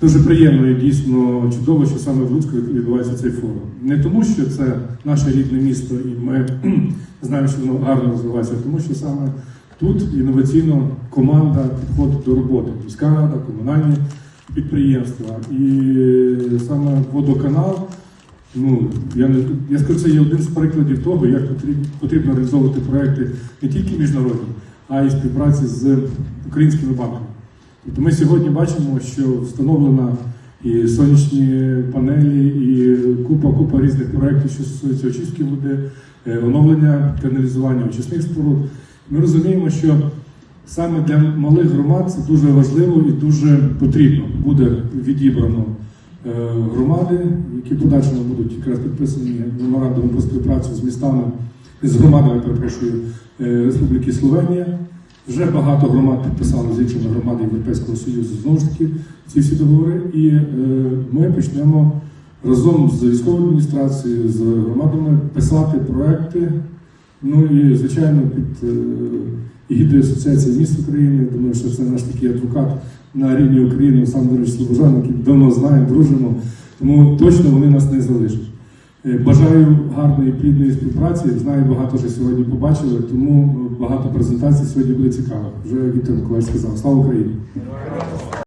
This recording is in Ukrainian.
Дуже приємно і дійсно чудово, що саме в Луцьку відбувається цей форум. Не тому, що це наше рідне місто, і ми знаємо, що воно гарно розвивається, а тому що саме тут інноваційно команда підходить до роботи. Міська рада, комунальні підприємства. І саме водоканал, ну я не я скажу, це є один з прикладів того, як потрібно, реалізовувати проекти не тільки міжнародні, а й співпраці з українськими банками. Тобто ми сьогодні бачимо, що встановлена і сонячні панелі, і купа купа різних проєктів, що стосуються очистки води, е, оновлення каналізування очисних споруд. Ми розуміємо, що саме для малих громад це дуже важливо і дуже потрібно. Буде відібрано е, громади, які подальшому будуть якраз підписані меморандумом про співпрацю з містами, з громадами, перепрошую, е, Республіки Словенія. Вже багато громад підписали з іншими громадами Європейського Союзу знову ж таки ці всі договори. І е, ми почнемо разом з військовою адміністрацією, з громадами писати проекти. Ну і звичайно під е, егідою Асоціації міст України. Думаю, що це наш такий адвокат на рівні України Олександр Андрійович Слобожан, який давно знаємо, дружимо. Тому точно вони нас не залишать. Е, Бажаю гарної плідної співпраці. Знаю, багато вже сьогодні побачили, тому багато презентацій сьогодні буде цікаво. Вже Віктор Миколаївич сказав. Слава Україні!